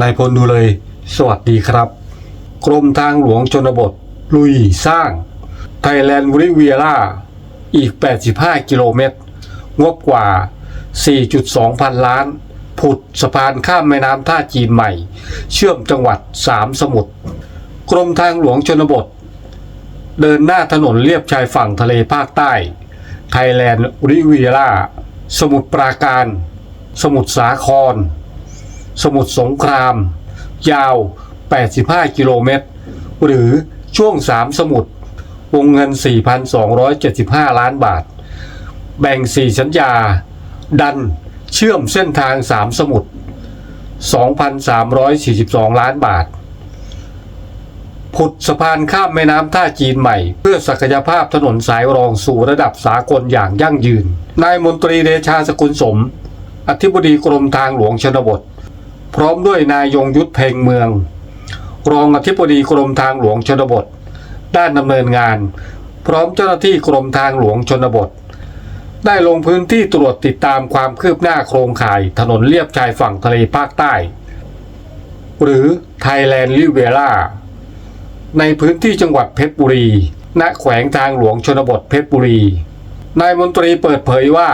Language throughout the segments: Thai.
นายพลดูเลย สวัสดีครับ กรมทางหลวงชนบท ลุยสร้าง ไทยแลนด์ริเวียร่า อีก 85 กิโลเมตร งบกว่า 4.2 พันล้าน ผุดสะพานข้ามแม่น้ำท่าจีนใหม่ เชื่อมจังหวัดสามสมุทร กรมทางหลวงชนบท เดินหน้าถนนเลียบชายฝั่งทะเลภาคใต้ ไทยแลนด์ริเวียร่า สมุทรปราการ สมุทรสาคร สมุทรสงคราม ยาว 85 กิโลเมตร หรือช่วง 3 สมุทรวงเงิน 4,275 ล้านบาท แบ่ง 4 สัญญา ดันเชื่อมเส้นทาง 3 สมุทร2,342 ล้านบาทผุดสะพานข้ามแม่น้ำท่าจีนใหม่ เพื่อศักยภาพถนนสายรองสู่ระดับสากลอย่างยั่งยืน นายมนตรีเดชาสกุลสม อธิบดีกรมทางหลวงชนบท พร้อมด้วยนายยงยุทธเพ่งเมือง รองอธิบดีกรมทางหลวงชนบท ด้านดำเนินงาน พร้อมเจ้าหน้าที่กรมทางหลวงชนบท ได้ลงพื้นที่ตรวจติดตามความคืบหน้าโครงข่ายถนนเลียบชายฝั่งทะเลภาคใต้ หรือไทยแลนด์ลิเวล่าในพื้นที่จังหวัดเพชรบุรี ณ แขวงทางหลวงชนบทเพชรบุรี นายมนตรีเปิดเผยว่า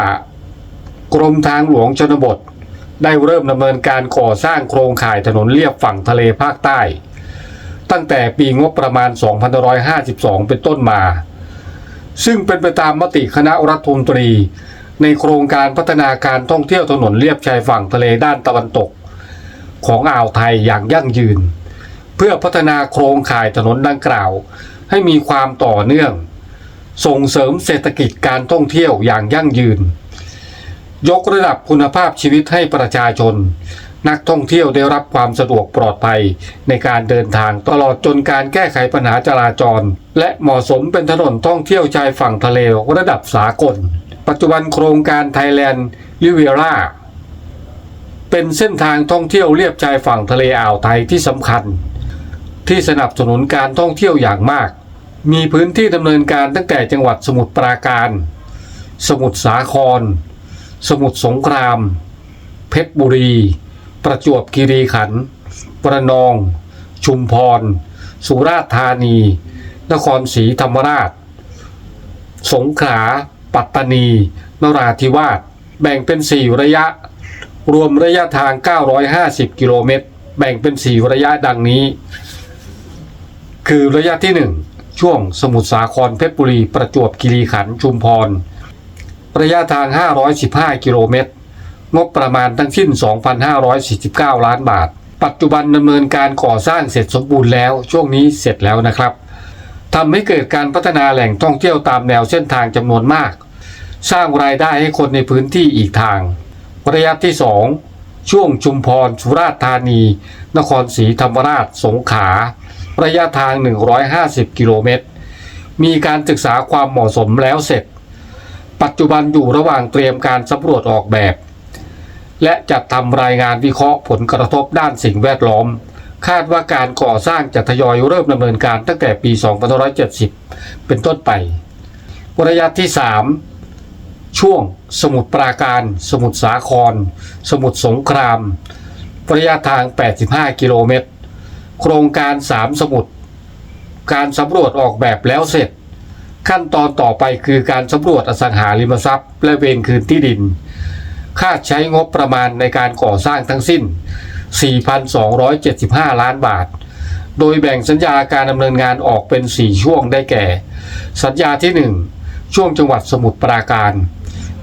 กรมทางหลวงชนบท ได้เริ่มดำเนินการก่อสร้างโครงข่ายถนนเลียบฝั่งทะเลภาคใต้ ตั้งแต่ปีงบประมาณ 2552 เป็นต้นมา ซึ่งเป็นไปตามมติคณะรัฐมนตรี ในโครงการพัฒนาการท่องเที่ยวถนนเลียบชายฝั่งทะเลด้านตะวันตก ของอ่าวไทยอย่างยั่งยืน เพื่อพัฒนาโครงข่ายถนนดังกล่าว ให้มีความต่อเนื่อง ส่งเสริมเศรษฐกิจการท่องเที่ยวอย่างยั่งยืน ยกระดับคุณภาพชีวิตให้ประชาชน นักท่องเที่ยวได้รับความสะดวกปลอดภัย ในการเดินทางตลอดจนการแก้ไขปัญหาจราจร และเหมาะสมเป็นถนนท่องเที่ยวชายฝั่งทะเลระดับสากล ปัจจุบันโครงการไทยแลนด์ลิเวร่าเป็นเส้นทางท่องเที่ยวเลียบชายฝั่งทะเลอ่าวไทยที่สำคัญ ที่สนับสนุนการท่องเที่ยวอย่างมาก มีพื้นที่ดำเนินการตั้งแต่จังหวัดสมุทรปราการ สมุทรสาคร สมุทรสงคราม เพชรบุรี ประจวบคีรีขันธ์ประนอง ชุมพร สุราษฎร์ธานี นครศรีธรรมราช สงขลา ปัตตานี นราธิวาส แบ่งเป็น 4 ระยะ รวมระยะทาง 950 กิโลเมตร แบ่งเป็น 4 ระยะดังนี้ คือระยะที่ 1 ช่วงสมุทรสาครเพชรบุรี ประจวบคีรีขันธ์ ชุมพร ระยะทาง 515 กิโลเมตร งบประมาณทั้งสิ้น 2,549 ล้านบาท ปัจจุบันดำเนินการก่อสร้างเสร็จสมบูรณ์แล้ว ช่วงนี้เสร็จแล้วนะครับทำให้เกิดการพัฒนาแหล่งท่องเที่ยวตามแนวเส้นทางจำนวนมาก สร้างรายได้ให้คนในพื้นที่อีกทาง ระยะที่ 2 ช่วงชุมพร สุราษฎร์ธานี นครศรีธรรมราช สงขลา ระยะทาง 150 กิโลเมตร มีการศึกษาความเหมาะสมแล้วเสร็จ ปัจจุบันอยู่ระหว่างเตรียมการสำรวจออกแบบ และจัดทำรายงานวิเคราะห์ผลกระทบด้านสิ่งแวดล้อม คาดว่าการก่อสร้างจะทยอยเริ่มดำเนินการตั้งแต่ปี 2570 เป็นต้นไประยะที่ 3 ช่วงสมุทรปราการ สมุทรสาคร สมุทรสงคราม ระยะทาง 85 กิโลเมตร โครงการ 3 สมุทรการสำรวจออกแบบแล้วเสร็จ ขั้นตอนต่อไปคือการสำรวจอสังหาริมทรัพย์ และเวรคืนที่ดิน คาดใช้งบประมาณในการก่อสร้างทั้งสิ้น 4,275 ล้านบาท โดยแบ่งสัญญาการดำเนินงานออกเป็น 4 ช่วงได้แก่ สัญญาที่ 1 ช่วงจังหวัดสมุทรปราการ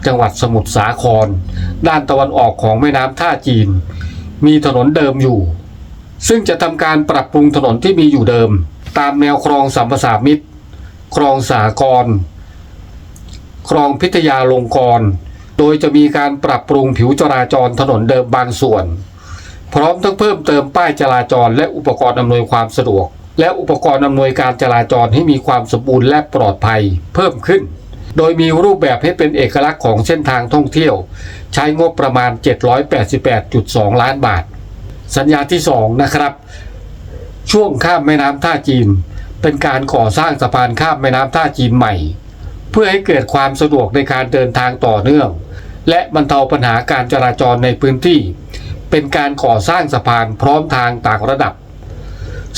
จังหวัดสมุทรสาคร ด้านตะวันออกของแม่น้ำท่าจีน มีถนนเดิมอยู่ ซึ่งจะทำการปรับปรุงถนนที่มีอยู่เดิม ตามแนวคลองสัมปสามิตร คลองสากรคลองพิทยาลงกรณโดยจะมีการปรับปรุงผิวจราจรถนนเดิมบางส่วน พร้อมทั้งเพิ่มเติมป้ายจราจรและอุปกรณ์อำนวยความสะดวก และอุปกรณ์อำนวยการจราจรให้มีความสมบูรณ์และปลอดภัยเพิ่มขึ้น โดยมีรูปแบบให้เป็นเอกลักษณ์ของเส้นทางท่องเที่ยว ใช้งบประมาณ 788.2 ล้านบาท สัญญาที่ 2 นะครับ ช่วงข้ามแม่น้ำท่าจีน เป็นการก่อสร้างสะพานข้ามแม่น้ำท่าจีนใหม่ เพื่อให้เกิดความสะดวกในการเดินทางต่อเนื่อง และบรรเทาปัญหาการจราจรในพื้นที่ เป็นการก่อสร้างสะพานพร้อมทางต่างระดับ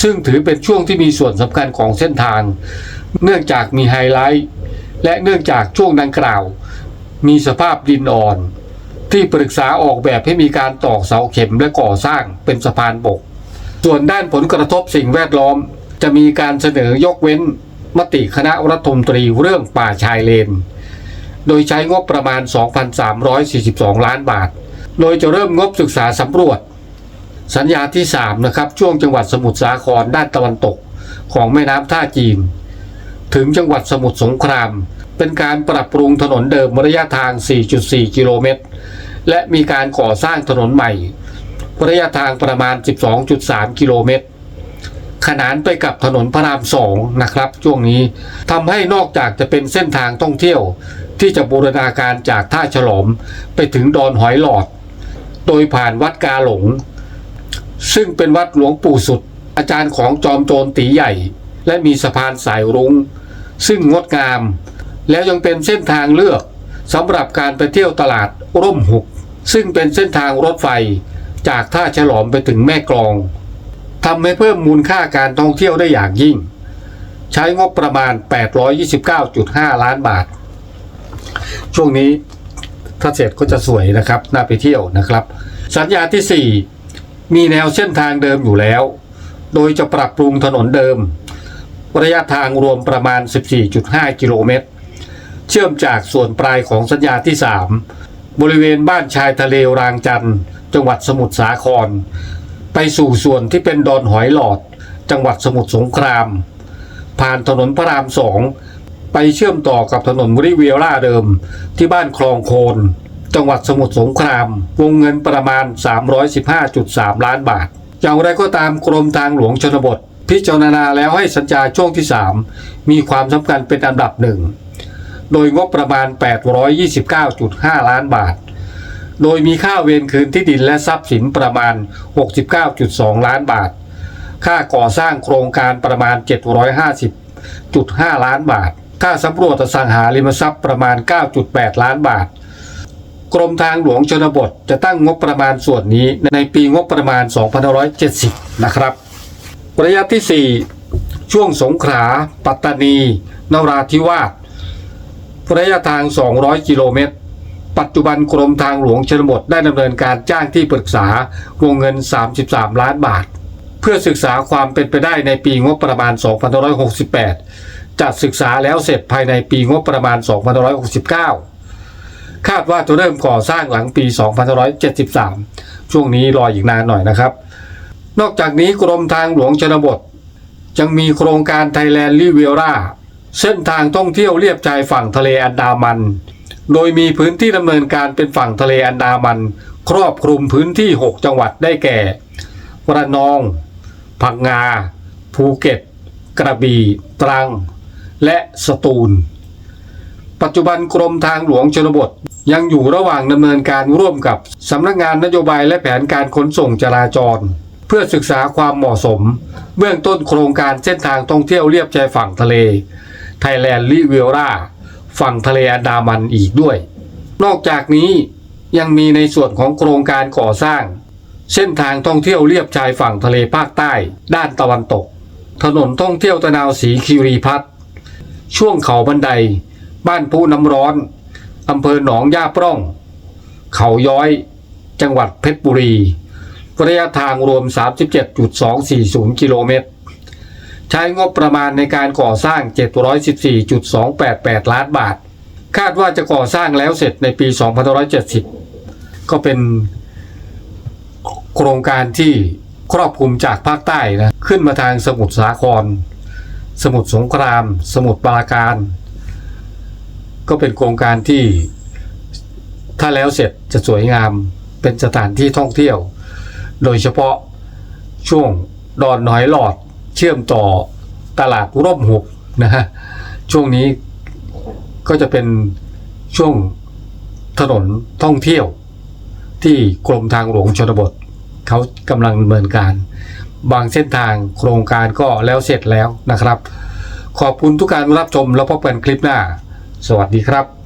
ซึ่งถือเป็นช่วงที่มีส่วนสำคัญของเส้นทาง เนื่องจากมีไฮไลท์ และเนื่องจากช่วงดังกล่าว มีสภาพดินอ่อน ที่ปรึกษาออกแบบให้มีการตอกเสาเข็มและก่อสร้างเป็นสะพานบก ส่วนด้านผลกระทบสิ่งแวดล้อม จะมีการเสนอยกเว้นมติคณะรัฐมนตรีเรื่องป่าชายเลน โดยใช้งบประมาณ 2,342 ล้านบาท โดยจะเริ่มงบศึกษาสำรวจ สัญญาที่ 3 นะครับ ช่วงจังหวัดสมุทรสาครด้านตะวันตกของแม่น้ำท่าจีน ถึงจังหวัดสมุทรสงคราม เป็นการปรับปรุงถนนเดิมระยะทาง 4.4 กิโลเมตร และมีการก่อสร้างถนนใหม่ ระยะทางประมาณ 12.3 กิโลเมตร ขนานไปกับถนนพระรามสองนะครับ ช่วงนี้ทำให้นอกจากจะเป็นเส้นทางท่องเที่ยว ที่จะบูรณาการจากท่าฉลอมไปถึงดอนหอยหลอด โดยผ่านวัดกาหลง ซึ่งเป็นวัดหลวงปู่สุด อาจารย์ของจอมโจรตีใหญ่ และมีสะพานสายรุง้ง ซึ่งงดงาม แล้วยังเป็นเส้นทางเลือกสำหรับการไปเที่ยวตลาดร่มหุก ซึ่งเป็นเส้นทางรถไฟจากท่าฉลอมไปถึงแม่กลอง ทำให้เพิ่มมูลค่าการท่องเที่ยวได้อย่างยิ่ง ใช้งบประมาณ 829.5 ล้านบาท ช่วงนี้ถ้าเสร็จก็จะสวยนะครับ น่าไปเที่ยวนะครับ สัญญาที่ 4 มีแนวเส้นทางเดิมอยู่แล้ว โดยจะปรับปรุงถนนเดิม ระยะทางรวมประมาณ 14.5 กิโลเมตร เชื่อมจากส่วนปลายของสัญญาที่ 3 บริเวณบ้านชายทะเลรางจันทร์จังหวัดสมุทรสาคร ไปสู่ส่วนที่เป็นดอนหอยหลอด จังหวัดสมุทรสงคราม ผ่านถนนพระรามสองไปเชื่อมต่อกับถนนริเวียร่าเดิม ที่บ้านคลองโคน จังหวัดสมุทรสงคราม วงเงินประมาณ 315.3 ล้านบาท อย่างไรก็ตามกรมทางหลวงชนบท พิจารณาแล้วให้สัญญาช่วงที่ 3 มีความสำคัญเป็นอันดับหนึ่ง โดยงบประมาณ 829.5 ล้านบาท โดยมีค่าเวรคืนที่ดินและทรัพย์สินประมาณ 69.2 ล้านบาท ค่าก่อสร้างโครงการประมาณ 750.5 ล้านบาท ค่าสำรวจอสังหาริมทรัพย์ประมาณ 9.8 ล้านบาท กรมทางหลวงชนบทจะตั้งงบประมาณส่วนนี้ในปีงบประมาณ 2570 นะครับระยะที่ 4 ช่วงสงขลาปัตตานี นราธิวาสระยะทาง 200 กิโลเมตร ปัจจุบันกรมทางหลวงชนบทได้ดำเนินการจ้างที่ปรึกษาวงเงิน 33 ล้านบาท เพื่อศึกษาความเป็นไปได้ในปีงบประมาณ 2568จะศึกษาแล้วเสร็จภายในปีงบประมาณ 2569 คาดว่าจะเริ่มก่อสร้างหลังปี 2573 ช่วงนี้รออีกนานหน่อยนะครับ นอกจากนี้กรมทางหลวงชนบทยังมีโครงการไทยแลนด์ r ิเวล่าเส้นทางท่องเที่ยวเลียบชายฝั่งทะเลอันดามัน โดยมีพื้นที่ดำเนินการเป็นฝั่งทะเลอันดามัน ครอบคลุมพื้นที่ 6 จังหวัดได้แก่ระนอง พังงา ภูเก็ต กระบี่ ตรัง และสตูล ปัจจุบันกรมทางหลวงชนบทยังอยู่ระหว่างดำเนินการร่วมกับสำนักงานนโยบายและแผนการขนส่งจราจร เพื่อศึกษาความเหมาะสม เบื้องต้นโครงการเส้นทางท่องเที่ยวเลียบชายฝั่งทะเลไทยแลนด์ลิเวล่า ฝั่งทะเลอันดามันอีกด้วย นอกจากนี้ยังมีในส่วนของโครงการก่อสร้าง เส้นทางท่องเที่ยวเลียบชายฝั่งทะเลภาคใต้ ด้านตะวันตก ถนนท่องเที่ยวตะนาวสีคีรีพัฒน์ช่วงเขาบันได บ้านผู้น้ำร้อนอำเภอหนองย่าปร่อง เขาย้อย จังหวัดเพชรบุรีระยะทางรวม 37.240 กิโลเมตร ใช้งบประมาณในการก่อสร้าง 714.288 ล้านบาท คาดว่าจะก่อสร้างแล้วเสร็จในปี 2570 ก็เป็นโครงการที่ครอบคลุมจากภาคใต้นะ ขึ้นมาทางสมุทรสาคร สมุทรสงคราม สมุทรปราการ ก็เป็นโครงการที่ถ้าแล้วเสร็จจะสวยงามเป็นสถานที่ท่องเที่ยว โดยเฉพาะช่วงดอนหอยหลอด ชื่อมต่อตลาดร่มหุบนะฮะช่วงนี้ก็จะเป็นช่วงถนนท่องเที่ยว ที่กรมทางหลวงชนบทเขากำลังดำเนินการ บางเส้นทางโครงการก็แล้วเสร็จแล้วนะครับ ขอบคุณทุกการรับชมแล้วพบกันคลิปหน้า สวัสดีครับ